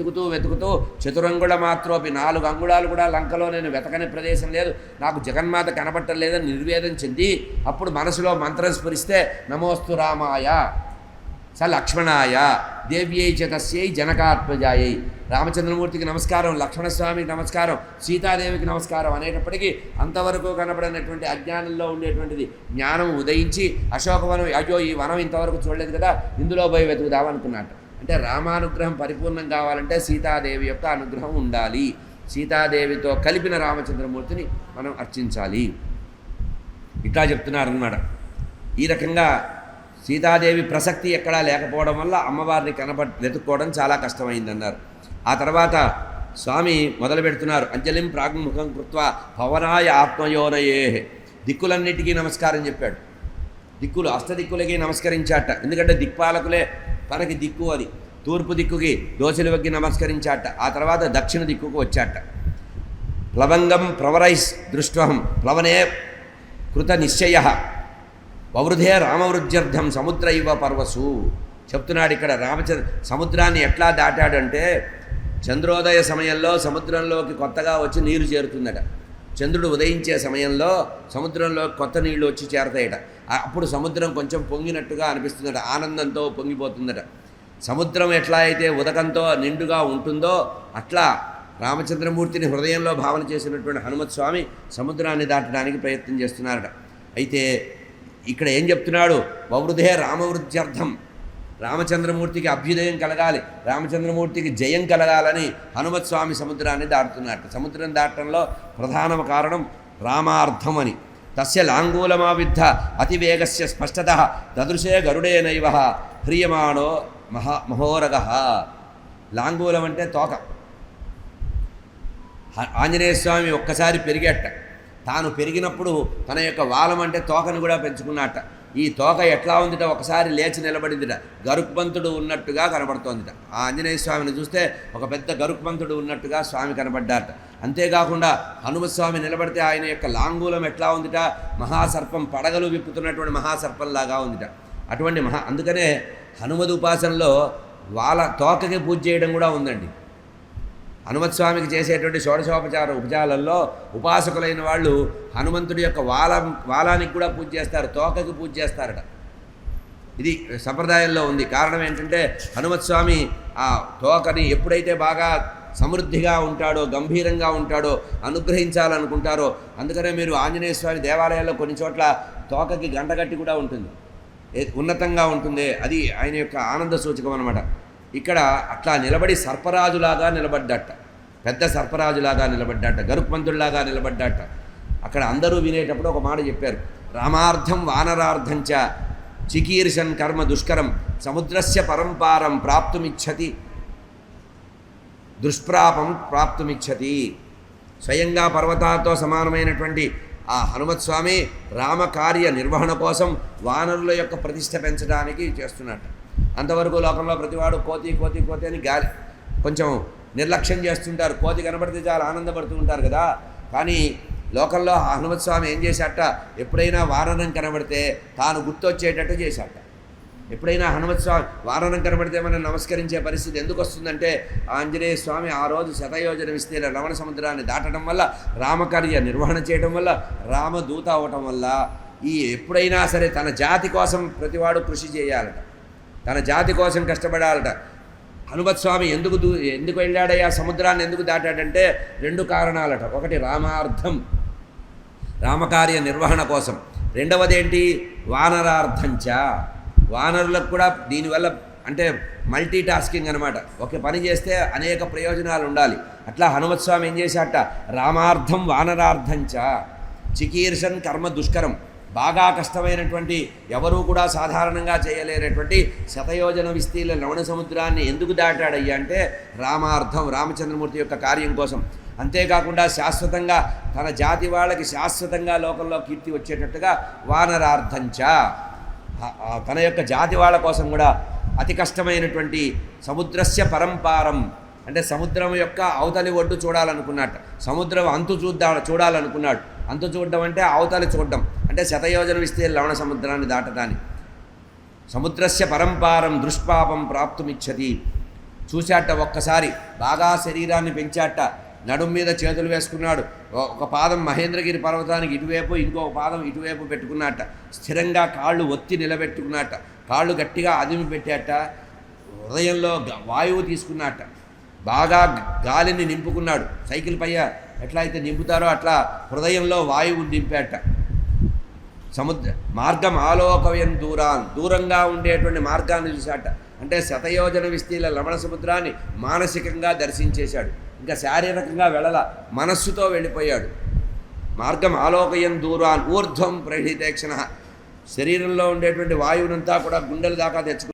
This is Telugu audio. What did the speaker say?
వెతుకుతూ వెతుకుతూ చతురంగుళ మాత్రోపి నాలుగు అంగుళాలు కూడా లంకలో నేను వెతకని ప్రదేశం లేదు. నాకు జగన్మాత కనబట్టలేదని నిర్వేదం చెంది అప్పుడు మనసులో మంత్రం స్ఫురిస్తే నమోస్తు రామాయ స లక్ష్మణాయ దేవ్యై చతస్యై తస్యై జనకాత్మజాయై రామచంద్రమూర్తికి నమస్కారం లక్ష్మణస్వామికి నమస్కారం సీతాదేవికి నమస్కారం అనేటప్పటికీ అంతవరకు కనబడినటువంటి అజ్ఞానంలో ఉండేటువంటిది జ్ఞానం ఉదయించి అశోకవనం అయ్యో ఈ వనం ఇంతవరకు చూడలేదు కదా ఇందులో పోయి వెతుకుదామనుకున్నట్టు అంటే రామానుగ్రహం పరిపూర్ణం కావాలంటే సీతాదేవి యొక్క అనుగ్రహం ఉండాలి. సీతాదేవితో కలిపిన రామచంద్రమూర్తిని మనం అర్చించాలి. ఇట్లా చెప్తున్నారన్నమాట. ఈ రకంగా సీతాదేవి ప్రసక్తి ఎక్కడా లేకపోవడం వల్ల అమ్మవారిని కనబ వెతుక్కోవడం చాలా కష్టమైందన్నారు. ఆ తర్వాత స్వామి మొదలు పెడుతున్నారు. అంజలిం ప్రాగ్ముఖం కృత్వ పవనాయ ఆత్మయోనయే. దిక్కులన్నిటికీ నమస్కారం చెప్పాడు. దిక్కులు అష్టదిక్కులకి నమస్కరించాట. ఎందుకంటే దిక్పాలకులే తనకి దిక్కు అని తూర్పు దిక్కుకి దోశలు వగ్గి నమస్కరించాట. ఆ తర్వాత దక్షిణ దిక్కుకు వచ్చాట. ప్లవంగం ప్రవరైస్ దృష్టం ప్లవనే కృత నిశ్చయ. వవృధే రామవృద్ధ్యర్థం సముద్ర ఇవ పర్వసు. చెప్తున్నాడు ఇక్కడ రామచంద్ర సముద్రాన్ని ఎట్లా దాటాడంటే చంద్రోదయ సమయంలో సముద్రంలోకి కొత్తగా వచ్చి నీరు చేరుతుందట. చంద్రుడు ఉదయించే సమయంలో సముద్రంలో కొత్త నీళ్ళు వచ్చి చేరతాయట. అప్పుడు సముద్రం కొంచెం పొంగినట్టుగా అనిపిస్తుందట. ఆనందంతో పొంగిపోతుందట. సముద్రం ఎట్లా అయితే ఉదకంతో నిండుగా ఉంటుందో అట్లా రామచంద్రమూర్తిని హృదయంలో భావన చేసినటువంటి హనుమత్ స్వామి సముద్రాన్ని దాటడానికి ప్రయత్నం చేస్తున్నారట. అయితే ఇక్కడ ఏం చెప్తున్నాడు? వవృధే రామవృద్ధ్యర్థం. రామచంద్రమూర్తికి అభ్యుదయం కలగాలి రామచంద్రమూర్తికి జయం కలగాలని హనుమత్ స్వామి సముద్రాన్ని దాటుతున్నట్టు సముద్రం దాటంలో ప్రధాన కారణం రామార్థం అని తస్య లాంగూలమావిద్ధ అతివేగస్య స్పష్టత దదృశే గరుడేనైవ హ్రియమాణో మహా మహోరగ లాంగూలం అంటే తోక. ఆంజనేయ స్వామి ఒక్కసారి పెరిగేట. తాను పెరిగినప్పుడు తన యొక్క వాలం అంటే తోకను కూడా పెంచుకున్నట్ట ఈ తోక ఎట్లా ఉందిట? ఒకసారి లేచి నిలబడిందిట. గరుక్పంతుడు ఉన్నట్టుగా కనబడుతోందిట. ఆ ఆంజనేయ స్వామిని చూస్తే ఒక పెద్ద గరుక్పంతుడు ఉన్నట్టుగా స్వామి కనబడ్డారట. అంతేకాకుండా హనుమస్వామి నిలబడితే ఆయన యొక్క లాంగూలం ఎట్లా ఉందిట? మహాసర్పం పడగలు విప్పుతున్నటువంటి మహాసర్పంలాగా ఉందిట. అటువంటి మహా అందుకనే హనుమద్ ఉపాసనలో వాళ్ళ తోకకి పూజ చేయడం కూడా ఉందండి. హనుమత్ స్వామికి చేసేటువంటి షోడశోపచార ఉపచారాల్లో ఉపాసకులైన వాళ్ళు హనుమంతుడి యొక్క వాల వాలానికి కూడా పూజ చేస్తారు తోకకి పూజ చేస్తారట. ఇది సంప్రదాయంలో ఉంది. కారణం ఏంటంటే హనుమత్స్వామి ఆ తోకని ఎప్పుడైతే బాగా సమృద్ధిగా ఉంటాడో గంభీరంగా ఉంటాడో అనుగ్రహించాలనుకుంటారో అందుకనే మీరు ఆంజనేయ స్వామి దేవాలయాల్లో కొన్ని చోట్ల తోకకి గంటగట్టి కూడా ఉంటుంది. ఉన్నతంగా ఉంటుంది. అది ఆయన యొక్క ఆనంద సూచకం అనమాట ఇక్కడ అట్లా నిలబడి సర్పరాజులాగా నిలబడ్డట. పెద్ద సర్పరాజులాగా నిలబడ్డట గరుక్మంతుడిలాగా నిలబడ్డట. అక్కడ అందరూ వినేటప్పుడు ఒక మాట చెప్పారు. రామార్థం వానరార్థంచ చికీర్షన్ కర్మ దుష్కరం సముద్రస్య పరంపారం ప్రాప్తుమిచ్చతి. దుష్ప్రాపం ప్రాప్తుమిచ్చతి. స్వయంగా పర్వతాలతో సమానమైనటువంటి ఆ హనుమత్ స్వామి రామకార్య నిర్వహణ కోసం వానరుల యొక్క ప్రతిష్ట పెంచడానికి చేస్తున్నట్టు. అంతవరకు లోకంలో ప్రతివాడు కోతి కోతి కోతి అని గాలి కొంచెం నిర్లక్ష్యం చేస్తుంటారు. కోతి కనబడితే చాలా ఆనందపడుతూ ఉంటారు కదా. కానీ లోకంలో ఆ హనుమత్ స్వామి ఏం చేశాట? ఎప్పుడైనా వారణం కనబడితే తాను గుర్తొచ్చేటట్టు చేశాట. ఎప్పుడైనా హనుమత్ స్వామి వారణం కనబడితే మనం నమస్కరించే పరిస్థితి ఎందుకు వస్తుందంటే ఆంజనేయ స్వామి ఆ రోజు శతయోజన విస్తీర్ణ రమణ సముద్రాన్ని దాటడం వల్ల రామకార్య నిర్వహణ చేయడం వల్ల రామదూత అవటం వల్ల ఈ ఎప్పుడైనా సరే తన జాతి కోసం ప్రతివాడు కృషి చేయాలట. తన జాతి కోసం కష్టపడాలట. హనుమత్ స్వామి ఎందుకు దూ ఎందుకు వెళ్ళాడయ్యా? సముద్రాన్ని ఎందుకు దాటాడంటే రెండు కారణాలట. ఒకటి రామార్థం రామకార్య నిర్వహణ కోసం. రెండవది ఏంటి వానరార్థంచ. వానరులకు కూడా దీనివల్ల అంటే మల్టీ టాస్కింగ్ అనమాట ఒక పని చేస్తే అనేక ప్రయోజనాలు ఉండాలి. అట్లా హనుమత్ స్వామి ఏం చేశాట రామార్థం వానరార్థంచ. చికీర్షన్ కర్మ దుష్కరం. బాగా కష్టమైనటువంటి ఎవరూ కూడా సాధారణంగా చేయలేనటువంటి శతయోజన విస్తీర్ణ లవణ సముద్రాన్ని ఎందుకు దాటాడయ్యా అంటే రామార్థం రామచంద్రమూర్తి యొక్క కార్యం కోసం. అంతేకాకుండా శాశ్వతంగా తన జాతి వాళ్ళకి శాశ్వతంగా లోకంలో కీర్తి వచ్చేటట్టుగా వానరార్థంచ తన యొక్క జాతి వాళ్ళ కోసం కూడా అతి కష్టమైనటువంటి సముద్రస్య పరంపారం అంటే సముద్రం యొక్క అవతలి ఒడ్డు చూడాలనుకున్నాడు సముద్రం అంతు చూద్దా చూడాలనుకున్నాడు. అంతు చూడడం అంటే అవతలి చూడడం. అంటే శతయోజనం ఇస్తే లవణ సముద్రాన్ని దాటడాన్ని సముద్రస్య పరంపారం దృష్పాపం ప్రాప్తుమిచ్చతి. చూశాట ఒక్కసారి బాగా శరీరాన్ని పెంచాట. నడుం మీద చేతులు వేసుకున్నాడు. ఒక పాదం మహేంద్రగిరి పర్వతానికి ఇటువైపు ఇంకొక పాదం ఇటువైపు పెట్టుకున్నట్ట స్థిరంగా కాళ్ళు ఒత్తి నిలబెట్టుకున్నట్ట కాళ్ళు గట్టిగా అదిమి పెట్టాట. హృదయంలో వాయువు తీసుకున్నట్ట బాగా గాలిని నింపుకున్నాడు. సైకిల్ పైన ఎట్లా అయితే నింపుతారో అట్లా హృదయంలో వాయువు నింపాట. సముద్ర మార్గం ఆలోకవ్యం దూరాన్. దూరంగా ఉండేటువంటి మార్గాన్ని చూశాట. అంటే శతయోజన విస్తీల లవణ సముద్రాన్ని మానసికంగా దర్శించేశాడు. ఇంకా శారీరకంగా వెళ్ళల మనస్సుతో వెళ్ళిపోయాడు. మార్గం ఆలోకయం దూరాన్ ఊర్ధ్వం ప్రహితేక్షణ శరీరంలో ఉండేటువంటి వాయువునంతా కూడా గుండెల దాకా తెచ్చుకు